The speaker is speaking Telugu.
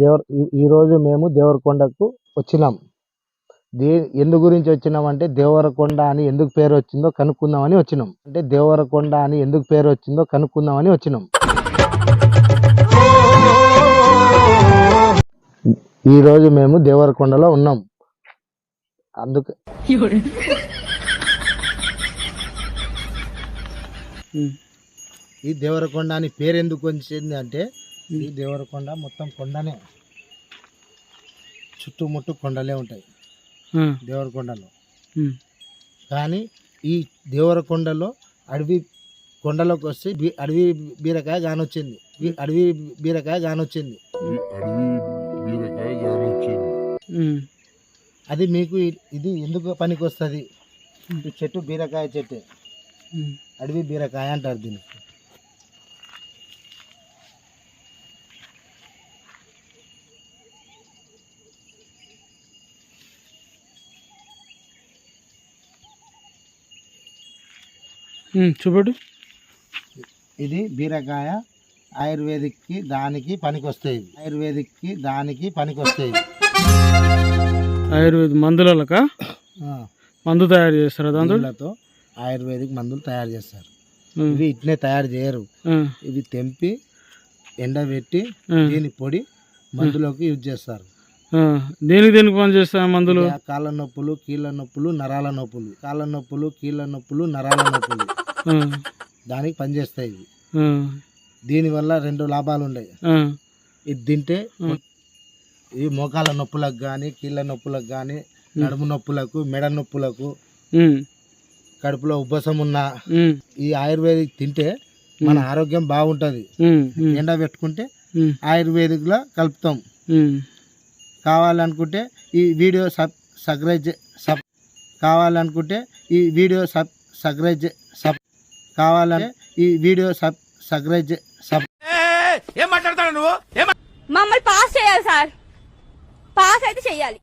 దేవర్ ఈ- మేము దేవరకొండకు వచ్చినాం. దే ఎందు గురించి వచ్చినామంటే దేవరకొండ అని ఎందుకు పేరు వచ్చిందో కనుక్కుందామని వచ్చినాం. అంటే దేవరకొండ అని ఎందుకు పేరు వచ్చిందో కనుక్కుందామని వచ్చినాం. ఈ రోజు మేము దేవరకొండలో ఉన్నాం. అందుకు ఈ దేవరకొండ అని పేరు ఎందుకు వచ్చింది అంటే ఈ దేవరకొండ మొత్తం కొండనే. చుట్టుముట్టు కొండలే ఉంటాయి. దేవరకొండలో. కానీ ఈ దేవరకొండలో అడవి కొండలోకి వస్తే అడవి బీరకాయ కానొచ్చింది ఈ అడవి బీరకాయ కానొచ్చింది ఉమ్. అది మీకు ఇది ఎందుకు పనికి వస్తుంది చెట్టు బీరకాయ చెట్టే. అడవి బీరకాయ అంటారు దీన్ని. చూపెట్టు. ఇది బీరకాయ ఆయుర్వేదిక్కి దానికి పనికి వస్తాయి ఆయుర్వేదిక్కి దానికి పనికి వస్తాయి ఆయుర్వేద మందులక మందు తయారు చేస్తారా దాంతో? దీనిలతో ఆయుర్వేదిక్ మందులు తయారు చేస్తారు. ఇవి ఇట్లే తయారు చేయరు. ఇవి తెంపి ఎండబెట్టి దీని పొడి మందులోకి యూజ్ చేస్తారు. దేనికి దేనికి పని చేస్తా మందులు? కాళ్ళ నొప్పులు కీళ్ళ నొప్పులు నరాల నొప్పులు. కాళ్ళ నొప్పులు కీళ్ళ నొప్పులు నరాల నొప్పులు. దానికి పనిచేస్తాయి ఇవి. దీనివల్ల రెండు లాభాలు ఉన్నాయి ఇది తింటే. ఈ మోకాళ్ళ నొప్పులకు కానీ కీళ్ళ నొప్పులకు కానీ నడుము నొప్పులకు మెడ నొప్పులకు కడుపులో ఉబ్బసం ఉన్న ఈ ఆయుర్వేదిక్ తింటే మన ఆరోగ్యం బాగుంటుంది. ఎండ పెట్టుకుంటే ఆయుర్వేదిక్లో కలుపుతాం. కావాలనుకుంటే ఈ వీడియో సబ్ సబ్స్క్రైబ్ చే- సబ్ కావాలనుకుంటే ఈ వీడియో సబ్ సబ్స్క్రైబ్ చే- సబ్ కావాలంటే ఈ వీడియో సబ్ సబ్స్క్రైబ్ చే- సబ్ మమ్మల్ని పాస్ చేయాలి సార్. పాస్ అయితే చెయ్యాలి